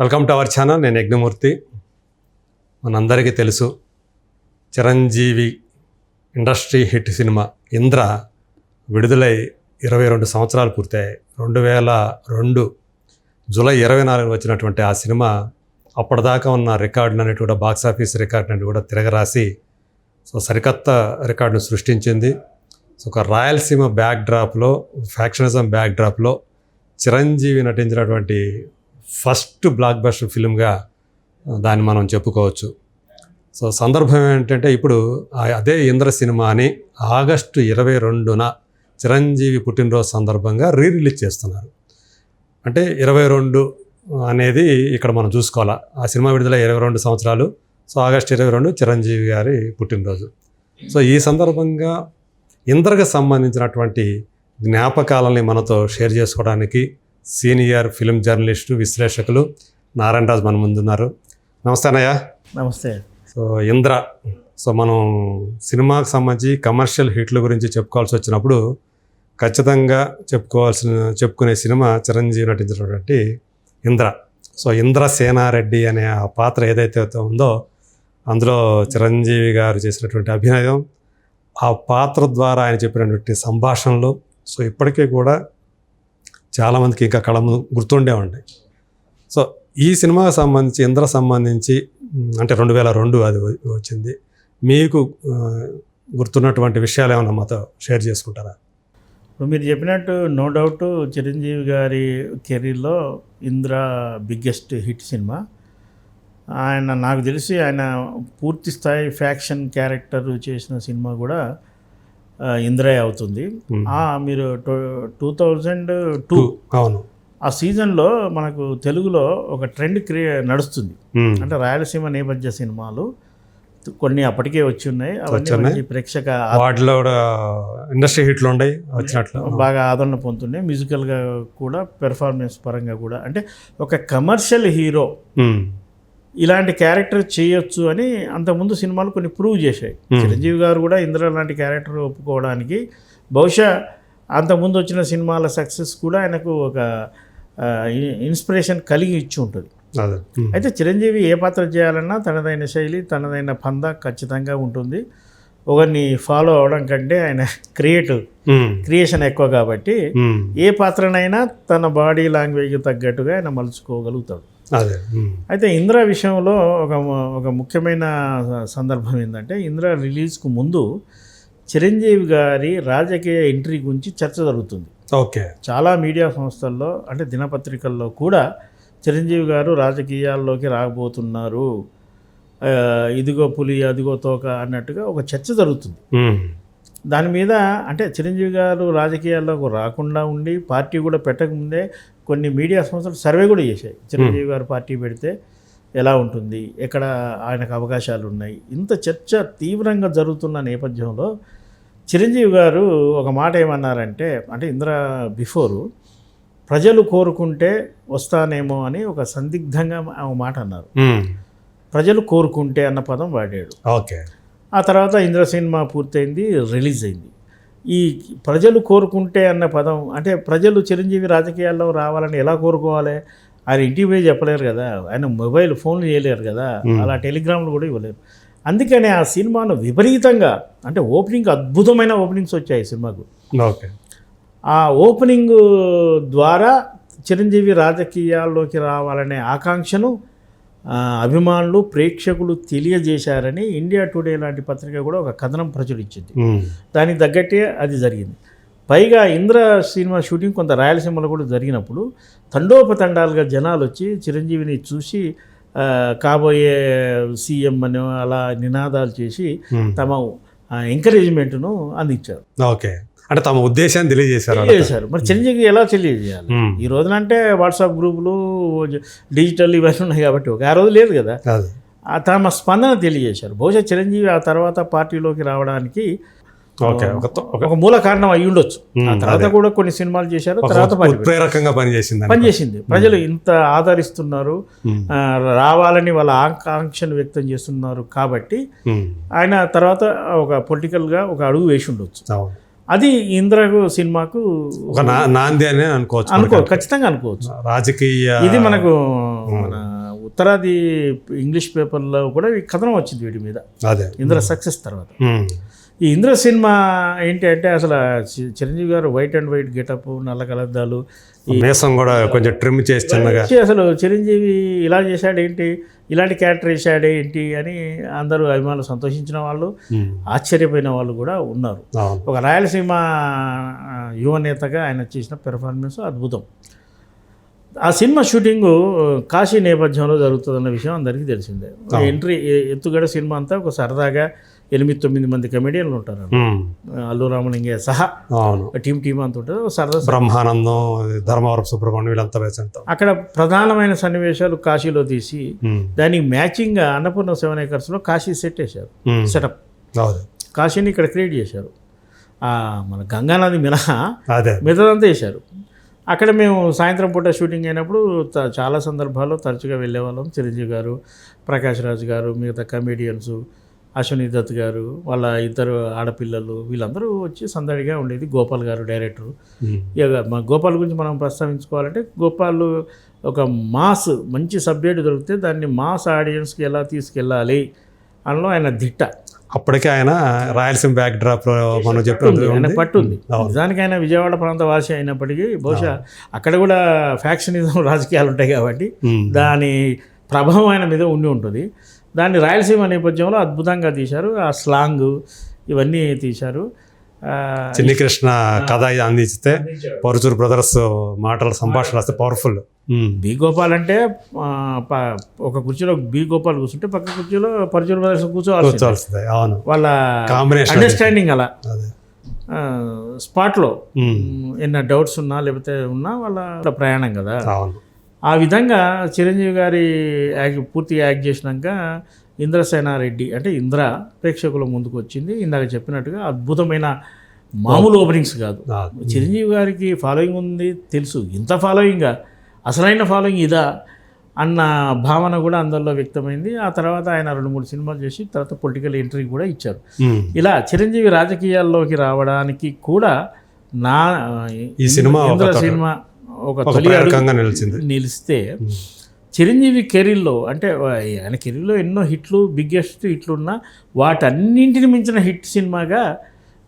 Welcome to our channel. నేను యజ్ఞమూర్తి. మనందరికీ తెలుసు Chiranjeevi industry hit cinema Indra విడుదలై ఇరవై రెండు సంవత్సరాలు పూర్తయ్యాయి. రెండు వేల రెండు జూలై ఇరవై నాలుగు వచ్చినటువంటి ఆ సినిమా అప్పటిదాకా ఉన్న రికార్డులు అనేవి కూడా బాక్సాఫీస్ ఆఫీస్ కూడా తిరగరాసి సో సరికొత్త రికార్డును సృష్టించింది. సో ఒక రాయలసీమ బ్యాక్ డ్రాప్లో ఫ్యాక్షనిజం బ్యాక్ డ్రాప్లో చిరంజీవి నటించినటువంటి ఫస్ట్ బ్లాక్ బస్టర్ ఫిల్మ్గా దాన్ని మనం చెప్పుకోవచ్చు. సో సందర్భం ఏంటంటే ఇప్పుడు అదే ఇంద్ర సినిమాని ఆగస్టు ఇరవై రెండున చిరంజీవి పుట్టినరోజు సందర్భంగా రీ రిలీజ్ చేస్తున్నారు. అంటే ఇరవై రెండు అనేది ఇక్కడ మనం చూసుకోవాలా. ఆ సినిమా విడుదల ఇరవై రెండు సంవత్సరాలు. సో ఆగస్టు ఇరవై రెండు చిరంజీవి గారి పుట్టినరోజు. సో ఈ సందర్భంగా ఇంద్రకు సంబంధించినటువంటి జ్ఞాపకాలని మనతో షేర్ చేసుకోవడానికి సీనియర్ ఫిల్మ్ జర్నలిస్టు విశ్లేషకులు నారాయణ రాజు మన ముందున్నారు. నమస్తే అన్నయ్య. నమస్తే. సో ఇంద్ర సో మనం సినిమాకి సంబంధించి కమర్షియల్ హిట్ల గురించి చెప్పుకోవాల్సి వచ్చినప్పుడు ఖచ్చితంగా చెప్పుకోవాల్సిన చెప్పుకునే సినిమా చిరంజీవి నటించినటువంటి ఇంద్ర. సో ఇంద్ర సేనారెడ్డి అనే ఆ పాత్ర ఏదైతే ఉందో అందులో చిరంజీవి గారు చేసినటువంటి అభినయం ఆ పాత్ర ద్వారా ఆయన చెప్పినటువంటి సంభాషణలు సో ఇప్పటికీ కూడా చాలామందికి ఇంకా కళ గుర్తుండే ఉంటాయి సో ఈ సినిమాకి సంబంధించి ఇంద్ర సంబంధించి అంటే రెండు వేల రెండు అది వచ్చింది. మీకు గుర్తున్నటువంటి విషయాలు ఏమైనా మాతో షేర్ చేసుకుంటారా? ఇప్పుడు మీరు చెప్పినట్టు నో డౌట్ చిరంజీవి గారి కెరీర్లో ఇంద్ర బిగ్గెస్ట్ హిట్ సినిమా. ఆయన నాకు తెలిసి ఆయన పూర్తి స్థాయి ఫ్యాక్షన్ క్యారెక్టర్ చేసిన సినిమా కూడా ఆ, ఇంద్రే అవుతుంది. మీరు టూ థౌజండ్ టూ అవును. ఆ సీజన్లో మనకు తెలుగులో ఒక ట్రెండ్ క్రియే నడుస్తుంది. అంటే రాయలసీమ నేపథ్య సినిమాలు కొన్ని అప్పటికే వచ్చి ఉన్నాయి. అవన్నీ ప్రేక్షక వాటిలో కూడా ఇండస్ట్రీ హిట్లు ఉన్నాయి వచ్చినట్లు. బాగా ఆదరణ పొందుతున్నాయి. మ్యూజికల్గా కూడా పెర్ఫార్మెన్స్ పరంగా కూడా. అంటే ఒక కమర్షియల్ హీరో. ఇలాంటి క్యారెక్టర్ చేయొచ్చు అని అంతకుముందు సినిమాలు కొన్ని ప్రూవ్ చేశాయి చిరంజీవి గారు కూడా ఇంద్ర లాంటి క్యారెక్టర్ ఒప్పుకోవడానికి బహుశా అంతకుముందు వచ్చిన సినిమాల సక్సెస్ కూడా ఆయనకు ఒక ఇన్స్పిరేషన్ కలిగి ఇచ్చి ఉంటుంది. అయితే చిరంజీవి ఏ పాత్ర చేయాలన్నా తనదైన శైలి తనదైన పంద ఖచ్చితంగా ఉంటుంది ఒకరిని ఫాలో అవడం కంటే ఆయన క్రియేటివ్. క్రియేషన్ ఎక్కువ కాబట్టి. ఏ పాత్రనైనా తన బాడీ లాంగ్వేజ్ తగ్గట్టుగా ఆయన మలుచుకోగలుగుతాడు అదే. అయితే ఇంద్ర విషయంలో ఒక ఒక ముఖ్యమైన సందర్భం ఏంటంటే ఇంద్ర రిలీజ్కు ముందు చిరంజీవి గారి రాజకీయ ఎంట్రీ గురించి చర్చ జరుగుతుంది ఓకే చాలా మీడియా సంస్థల్లో అంటే దినపత్రికల్లో కూడా చిరంజీవి గారు రాజకీయాల్లోకి రాబోతున్నారు ఆ, ఇదిగో పులి అదిగో తోక అన్నట్టుగా ఒక చర్చ జరుగుతుంది. దాని మీద అంటే చిరంజీవి గారు రాజకీయాల్లోకి రాకుండా ఉండి పార్టీ కూడా పెట్టకముందే కొన్ని మీడియా సంస్థలు సర్వే కూడా చేశాయి. చిరంజీవి గారు పార్టీ పెడితే ఎలా ఉంటుంది? ఎక్కడ ఆయనకు అవకాశాలు ఉన్నాయి? ఇంత చర్చ తీవ్రంగా జరుగుతున్న నేపథ్యంలో చిరంజీవి గారు ఒక మాట ఏమన్నారంటే అంటే ఇంద్ర బిఫోరు ప్రజలు కోరుకుంటే వస్తానేమో అని ఒక సందిగ్ధంగా మాట అన్నారు. మ్. ప్రజలు కోరుకుంటే అన్న పదం వాడాడు. ఓకే. ఆ తర్వాత ఇంద్ర సినిమా పూర్తయింది రిలీజ్ అయింది. ఈ ప్రజలు కోరుకుంటే అన్న పదం అంటే ప్రజలు చిరంజీవి రాజకీయాల్లో రావాలని ఎలా కోరుకోవాలి? ఆయన ఇంటికి పోయి చెప్పలేరు కదా ఆయన మొబైల్ ఫోన్లు చేయలేరు కదా అలా టెలిగ్రామ్లు కూడా ఇవ్వలేరు. అందుకని ఆ సినిమాను విపరీతంగా అంటే ఓపెనింగ్ అద్భుతమైన ఓపెనింగ్స్ వచ్చాయి సినిమాకు. ఓకే. ఆ ఓపెనింగ్ ద్వారా చిరంజీవి రాజకీయాల్లోకి రావాలనే ఆకాంక్షను అభిమానులు ప్రేక్షకులు తెలియజేశారని ఇండియా టుడే లాంటి పత్రిక కూడా ఒక కథనం ప్రచురించింది. దానికి తగ్గట్టే అది జరిగింది పైగా ఇంద్ర సినిమా షూటింగ్ కొంత రాయలసీమలో కూడా జరిగినప్పుడు తండోపతండాలుగా జనాలు వచ్చి చిరంజీవిని చూసి కాబోయే సీఎం అని అలా నినాదాలు చేసి. తమ ఎంకరేజ్మెంట్ను అందించారు ఓకే అంటే తమ ఉద్దేశాన్ని తెలియజేశారు. తెలియజేశారు. మరి చిరంజీవికి ఎలా తెలియజేయాలి. ఈ రోజున అంటే వాట్సాప్ గ్రూపులు డిజిటల్ ఇవన్నీ ఉన్నాయి కాబట్టి ఒక ఆ రోజు లేదు కదా. తమ స్పందన తెలియజేశారు. బహుశా చిరంజీవి ఆ తర్వాత పార్టీలోకి రావడానికి ఓకే ఒక మూల కారణం అయి ఉండొచ్చు. ఆ తర్వాత కూడా కొన్ని సినిమాలు చేశారు తర్వాత. ఉత్ప్రేరకంగా పనిచేసింది పనిచేసింది. ప్రజలు ఇంత ఆదరిస్తున్నారు రావాలని వాళ్ళ ఆకాంక్షను వ్యక్తం చేస్తున్నారు కాబట్టి. ఆయన తర్వాత ఒక పొలిటికల్గా ఒక అడుగు వేసి ఉండొచ్చు. అది ఇంద్రకు సినిమాకు ఒక నా- నాంది అని అనుకోవచ్చు అనుకో ఖచ్చితంగా అనుకోవచ్చు. రాజకీయ ఇది మనకు మన ఈ ఇంగ్లీష్ పేపర్లో కూడా ఈ కథనం వచ్చింది వీటి మీద. అదే. ఇంద్ర సక్సెస్ తర్వాత. ఈ ఇంద్ర సినిమా ఏంటి అంటే అసలు చిరంజీవి గారు వైట్ అండ్ వైట్ గెటప్ నల్ల కలద్దాలు మీసం కూడా కొంచెం ట్రిమ్ చేసి చిన్నగా. అసలు చిరంజీవి ఇలా చేశాడు ఏంటి? ఇలాంటి క్యారెక్టర్ వేసాడు ఏంటి? అని అందరూ అభిమానులు సంతోషించిన వాళ్ళు. ఆశ్చర్యపోయిన వాళ్ళు కూడా ఉన్నారు. ఒక రాయలసీమ ఆ, యువ నేతగా ఆయన చేసిన పెర్ఫార్మెన్స్ అద్భుతం. ఆ సినిమా షూటింగ్ కాశీ నేపథ్యంలో జరుగుతుందన్న విషయం అందరికీ తెలిసిందే. ఎంట్రీ ఎత్తుగడ సినిమా అంతా ఒక సరదాగా ఎనిమిది తొమ్మిది మంది కమెడియన్లు ఉంటారు. అల్లు రామలింగయ్య సహా అవును. టీం టీం అంత ఉంటుంది ఒక సరదా బ్రహ్మానందం ధర్మవరం సుబ్రహ్మణ్యం వీళ్ళంతా వేసంతాం అక్కడ ప్రధానమైన సన్నివేశాలు కాశీలో తీసి. దానికి మ్యాచింగ్గా అన్నపూర్ణ సెవెన్ ఏకర్స్లో కాశీ సెట్ వేశారు. సెటప్ కాశీని ఇక్కడ క్రియేట్ చేశారు. ఆ, మన గంగానది మినహా అదే. మిగతాదంతా వేశారు. అక్కడ మేము సాయంత్రం పూట షూటింగ్ అయినప్పుడు చాలా సందర్భాల్లో తరచుగా వెళ్ళేవాళ్ళం. చిరంజీవి గారు ప్రకాష్ రాజ్ గారు మిగతా కమేడియన్స్ అశ్వని దత్ గారు వాళ్ళ ఇద్దరు ఆడపిల్లలు వీళ్ళందరూ వచ్చి సందడిగా ఉండేది గోపాల్ గారు డైరెక్టర్. ఇక మా గోపాల్ గురించి మనం ప్రస్తావించుకోవాలంటే గోపాల్ ఒక మాస్ మంచి సబ్జెక్ట్ దొరికితే దాన్ని మాస్ ఆడియన్స్కి ఎలా తీసుకెళ్ళాలి అందులో ఆయన దిట్ట అప్పటికే ఆయన రాయలసీమ బ్యాక్ డ్రాప్ మనం చెప్పినట్టు ఆయన. పట్టుంది. నిజానికి ఆయన విజయవాడ ప్రాంత వాసి అయినప్పటికీ బహుశా అక్కడ కూడా ఫ్యాక్షనిజం రాజకీయాలు ఉంటాయి కాబట్టి. దాని ప్రభావం ఆయన మీద ఉండి ఉంటుంది దాన్ని రాయలసీమ నేపథ్యంలో అద్భుతంగా తీశారు. ఆ స్లాంగ్ ఇవన్నీ తీశారు. చిన్ని కృష్ణ కథ అందించితే పరుచూరు బ్రదర్స్ మాటల సంభాషణ వస్తే పవర్ఫుల్. బి గోపాల్ అంటే ఒక కుర్చీలో బి గోపాల్ కూర్చుంటే పక్క కుర్చీలో పరచూరు కూర్చోవాలి కూర్చోవలసిందే. అవును. వాళ్ళ కాంబినేషన్ అండర్స్టాండింగ్ అలా. అదే. స్పాట్లో. ఎన్న డౌట్స్ ఉన్నా లేకపోతే ఉన్నా వాళ్ళ ప్రయాణం కదా. అవును. ఆ విధంగా చిరంజీవి గారి యాక్ట్ పూర్తిగా యాక్ట్ చేసినాక ఇంద్రసేనారెడ్డి అంటే ఇంద్ర ప్రేక్షకుల ముందుకు వచ్చింది. ఇందాక చెప్పినట్టుగా అద్భుతమైన మామూలు ఓపెనింగ్స్ కాదు. చిరంజీవి గారికి ఫాలోయింగ్ ఉంది తెలుసు. ఇంత ఫాలోయింగా అసలైన ఫాలోయింగ్ ఇదా? అన్న భావన కూడా అందరిలో వ్యక్తమైంది. ఆ తర్వాత ఆయన రెండు మూడు సినిమాలు చేసి తర్వాత పొలిటికల్ ఎంట్రీ కూడా ఇచ్చారు. ఇలా చిరంజీవి రాజకీయాల్లోకి రావడానికి కూడా నా ఈ సినిమా సినిమా ఒక ప్రేరకంగా నిలిచింది. నిలిస్తే చిరంజీవి కెరీర్లో అంటే ఆయన కెరీర్లో ఎన్నో హిట్లు బిగ్గెస్ట్ హిట్లు ఉన్నా వాటన్నింటిని మించిన హిట్ సినిమాగా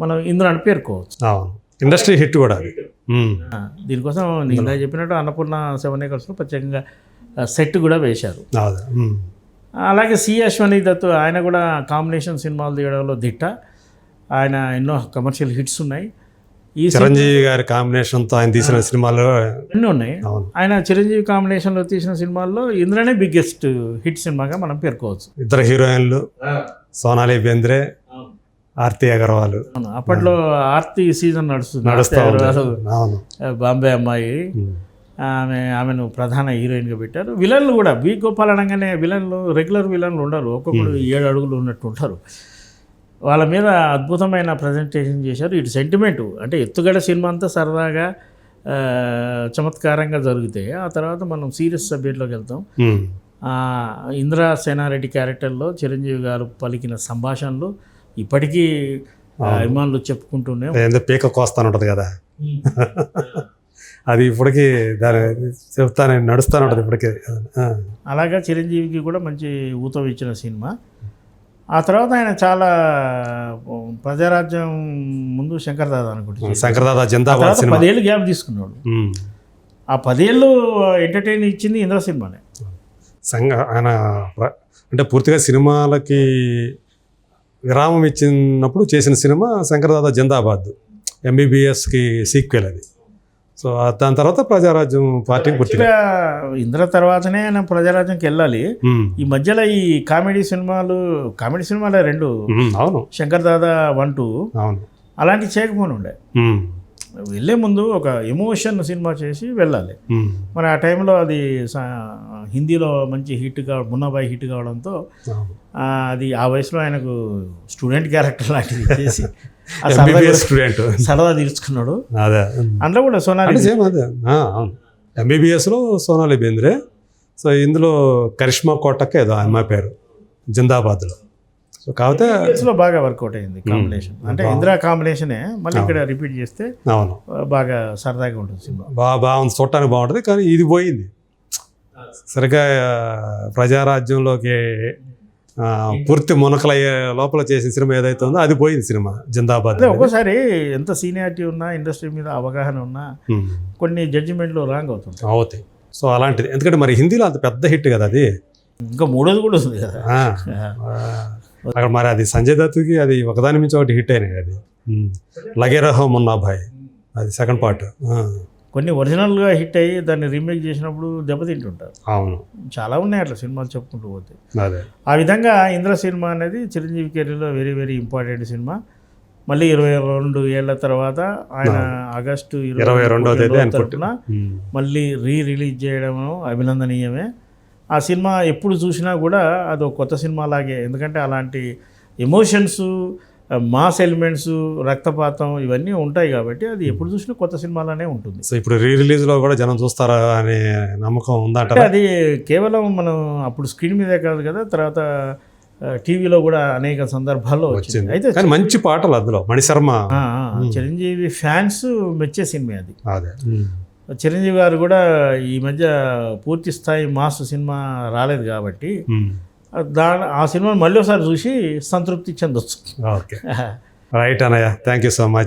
మనం ఇందులో పేర్కోవచ్చు ఇండస్ట్రీ హిట్ కూడా దీనికోసం నేను చెప్పినట్టు అన్నపూర్ణ సెవెన్ ఏకర్స్లో ప్రత్యేకంగా సెట్ కూడా వేశారు. అలాగే సి అశ్వని దత్ ఆయన కూడా కాంబినేషన్ సినిమాలు తీయడంలో దిట్ట. ఆయన ఎన్నో కమర్షియల్ హిట్స్ ఉన్నాయి. ఈ చిరంజీవి గారి కాంబినేషన్తో ఆయన తీసిన సినిమాలు ఎన్నో ఉన్నాయి. ఆయన చిరంజీవి కాంబినేషన్లో తీసిన సినిమాల్లో ఇందులోనే బిగ్గెస్ట్ హిట్ సినిమాగా మనం పేర్కోవచ్చు. ఇద్దరు హీరోయిన్లు సోనాలి బేంద్రే ఆర్తి అగర్వాల్. అప్పట్లో ఆర్తి సీజన్ నడుస్తుంది. నడుస్తూ ఆర్తి ఉంది. అగర్వాల్, అవును. బాంబే అమ్మాయి. ఆమె ఆమెను ప్రధాన హీరోయిన్గా పెట్టారు. విలన్లు కూడా బి గోపాల్ అనగానే విలన్లు రెగ్యులర్ విలన్లు ఉండరు ఒక్కొక్కడు ఏడు అడుగులు ఉన్నట్టు ఉంటారు వాళ్ళ మీద అద్భుతమైన ప్రజెంటేషన్ చేశారు. ఇటు సెంటిమెంటు అంటే ఎత్తుగడ సినిమా అంతా సరదాగా చమత్కారంగా జరిగితే ఆ తర్వాత మనం సీరియస్ సబ్జెక్ట్లోకి వెళ్తాం. ఇందిరా సేనారెడ్డి క్యారెక్టర్లో చిరంజీవి గారు పలికిన సంభాషణలు ఇప్పటికీ అభిమానులు చెప్పుకుంటూనే పీక కోస్తాను ఉంటుంది కదా. అది ఇప్పటికీ దాని చెప్తానే నడుస్తాను ఉంటుంది ఇప్పటికీ. అలాగా చిరంజీవికి కూడా మంచి ఊతం ఇచ్చిన సినిమా. ఆ తర్వాత ఆయన చాలా ప్రజారాజ్యం ముందు శంకరదాదా జిందాబాద్ తర్వాత సినిమా. పదేళ్ళు గ్యాప్ తీసుకున్నాడు. ఆ పదేళ్ళు ఎంటర్టైన్ ఇచ్చింది ఇంద్ర సినిమానే. సంఘ ఆయన అంటే పూర్తిగా సినిమాలకి విరామం ఇచ్చినప్పుడు చేసిన సినిమా శంకరదాదా జిందాబాద్ ఎంబీబీఎస్కి సీక్వెల్ అది. సో దాని తర్వాత ప్రజారాజ్యం పార్టీ పూర్తిగా ఇంద్ర తర్వాతనే ఆయన ప్రజారాజ్యంకి వెళ్ళాలి. ఈ మధ్యలో ఈ కామెడీ సినిమాలు కామెడీ సినిమాలే రెండు. అవును. Shankar Dada one two. అవును. అలాంటివి చేయకపోని ఉండే వెళ్ళే ముందు ఒక ఎమోషన్ సినిమా చేసి వెళ్ళాలి. మరి ఆ టైంలో అది హిందీలో మంచి హిట్ కావడం మున్నాబాయి హిట్ కావడంతో అది ఆ వయసులో ఆయనకు స్టూడెంట్ క్యారెక్టర్ లాంటిది చేసి స్టూడెంట్ సరదా తీర్చుకున్నాడు అదే. అందులో కూడా సోనాలి సేమ్ అదే. అవును. ఎంబీబీఎస్లో సోనాలి బేంద్రే. సో ఇందులో కరిష్మా కోటక్ ఏదో అమ్మాయి పేరు జిందాబాద్లో. సో కాకపోతే లో బాగా వర్కౌట్ అయింది కాంబినేషన్ అంటే ఇందిరా కాంబినేషనే మళ్ళీ ఇక్కడ రిపీట్ చేస్తే అవును. బాగా సరదాగా ఉంటుంది సినిమా. బాగా బాగుంది. చూడటానికి బాగుంటుంది కానీ ఇది పోయింది. సరిగ్గా ప్రజారాజ్యంలోకి పూర్తి మునకలయ్యే లోపల చేసిన సినిమా ఏదైతే ఉందో అది పోయింది సినిమా జిందాబాద్ ఒక్కోసారి ఎంత సీనియారిటీ ఉన్నా ఇండస్ట్రీ మీద అవగాహన ఉన్నా కొన్ని జడ్జిమెంట్లు రాంగ్ అవుతుంటాయి. అవుతాయి. సో అలాంటిది. ఎందుకంటే మరి హిందీలో అంత పెద్ద హిట్ కదా అది. ఇంకా మూడోది కూడా ఉంది కదా. అక్కడ మరి అది సంజయ్ దత్తుకి అది ఒకదాని మించి ఒకటి హిట్ అయినాయి అది. ఉమ్. లగే రహో మున్నా భాయ్ అది సెకండ్ పార్ట్ కొన్ని ఒరిజినల్గా హిట్ అయ్యి దాన్ని రీమేక్ చేసినప్పుడు దెబ్బతింటుంటారు. అవును. చాలా ఉన్నాయి అట్లా సినిమాలు చెప్పుకుంటూ పోతే. అదే. ఆ విధంగా ఇంద్ర సినిమా అనేది చిరంజీవి కెరీర్లో వెరీ వెరీ ఇంపార్టెంట్ సినిమా. మళ్ళీ ఇరవై రెండు ఏళ్ళ తర్వాత ఆయన ఆగస్టు ఇరవై రెండవ ఉమ్. మళ్ళీ రీ రిలీజ్ చేయడం అభినందనీయమే. ఆ సినిమా ఎప్పుడు చూసినా కూడా అది ఒక కొత్త సినిమా లాగే. ఎందుకంటే అలాంటి ఎమోషన్స్ మాస్ ఎలిమెంట్స్ రక్తపాతం ఇవన్నీ ఉంటాయి కాబట్టి అది ఎప్పుడు చూసినా కొత్త సినిమాలానే ఉంటుంది. సో ఇప్పుడు రీ రిలీజ్లో కూడా జనం చూస్తారా అనే నమ్మకం అంటే ఉందంటారా అది కేవలం మనం అప్పుడు స్క్రీన్ మీదే కాదు కదా తర్వాత టీవీలో కూడా అనేక సందర్భాల్లో వచ్చింది. అయితే కానీ మంచి పాటలు అందులో మణిశర్మ చిరంజీవి ఫ్యాన్స్ మెచ్చే సినిమా అది. అదే. చిరంజీవి గారు కూడా ఈ మధ్య పూర్తి స్థాయి మాస్ సినిమా రాలేదు కాబట్టి ఉమ్. దా ఆ సినిమాని మళ్ళీ ఒకసారి చూసి సంతృప్తి చెందొచ్చు ఓకే రైట్ అన్నయ్య థ్యాంక్ యూ సో మచ్